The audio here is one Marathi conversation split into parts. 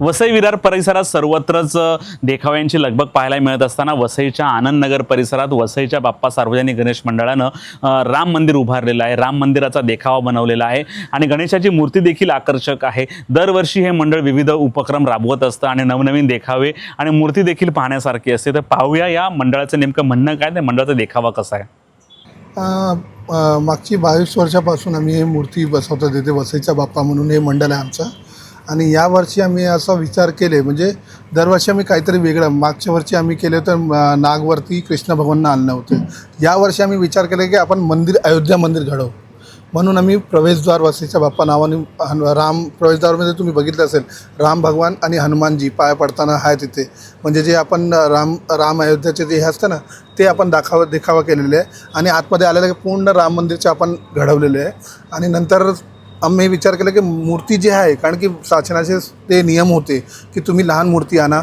वसई विरार परिसरात सर्वत्रच देखाव्यांची लगबग पाहायला मिळत असताना वसईच्या आनंदनगर परिसरात वसईच्या बाप्पा सार्वजनिक गणेश मंडळानं राम मंदिर उभारलेलं आहे. राम मंदिराचा देखावा बनवलेला आहे आणि गणेशाची मूर्ती देखील आकर्षक आहे. दरवर्षी हे मंडळ विविध उपक्रम राबवत असतं आणि नवनवीन देखावे आणि मूर्ती देखील पाहण्यासारखी असते. तर पाहूया या मंडळाचं नेमकं म्हणणं काय? ते मंडळाचा देखावा कसा आहे? मागची बावीस वर्षापासून आम्ही हे मूर्ती बसवतात तिथे वसईचा बाप्पा म्हणून हे मंडळ आहे आमचं. आणि यावर्षी आम्ही असा विचार केले म्हणजे दरवर्षी आम्ही काहीतरी वेगळं मागच्या वर्षी आम्ही केले तर नागवरती कृष्ण भगवानना आणलं होतं. यावर्षी आम्ही विचार केला की आपण मंदिर अयोध्या मंदिर घडवू. म्हणून आम्ही प्रवेशद्वार वासीच्या बाप्पा नावाने राम प्रवेशद्वारमध्ये तुम्ही बघितलं असेल राम भगवान आणि हनुमानजी पाया पडताना आहे तिथे. म्हणजे जे आपण राम राम अयोध्याचे जे हे असतं ना ते आपण दाखवा देखावा केलेले आहे. आणि आतमध्ये आलेलं पूर्ण राम मंदिरचे आपण घडवलेले आहे. आणि नंतर आम्ही विचार केला की मूर्ती जी आहे कारण की शासनाचे ते नियम होते की तुम्ही लहान मूर्ती आणा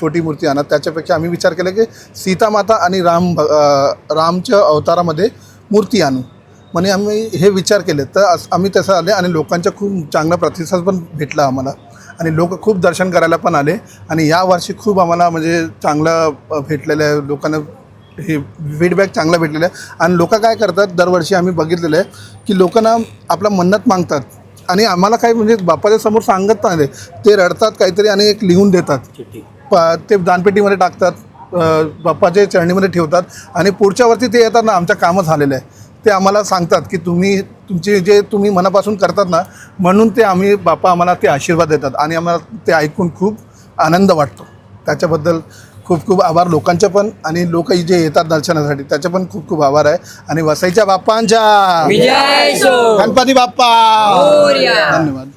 छोटी मूर्ती आणा. त्याच्यापेक्षा आम्ही विचार केला की सीतामाता आणि राम भ- रामच्या अवतारामध्ये मूर्ती आणू. म्हणजे आम्ही हे विचार केले. तर आम्ही तसं आले आणि लोकांचा खूप चांगला प्रतिसाद पण भेटला आम्हाला. आणि लोक खूप दर्शन करायला पण आले. आणि यावर्षी खूप आम्हाला म्हणजे चांगलं भेटलेलं आहे. लोकांना हे फीडबॅक चांगला भेटलेला आहे आणि लोक काय करतात दरवर्षी आम्ही बघितलेलं आहे की लोकांना आपला मन्नत मागतात. आणि आम्हाला काही म्हणजे बाप्पाच्या समोर सांगत नाही ते. रडतात काहीतरी आणि एक लिहून देतात. प ते दानपेटीमध्ये टाकतात बाप्पाच्या चरणीमध्ये ठेवतात आणि पुढच्या वरती ते येतात ना आमचं कामं झालेलं आहे ते आम्हाला सांगतात की तुम्ही तुमचे जे तुम्ही मनापासून करतात ना म्हणून ते आम्ही बाप्पा आम्हाला ते आशीर्वाद देतात. आणि आम्हाला ते ऐकून खूप आनंद वाटतो. त्याच्याबद्दल खूप खूप आभार लोकांचे पण आणि लोक जे येतात दर्शनासाठी त्याचे पण खूप खूप आभार आहे. आणि वसईच्या बाप्पांच्या! विजय सो गणपती बाप्पा. धन्यवाद.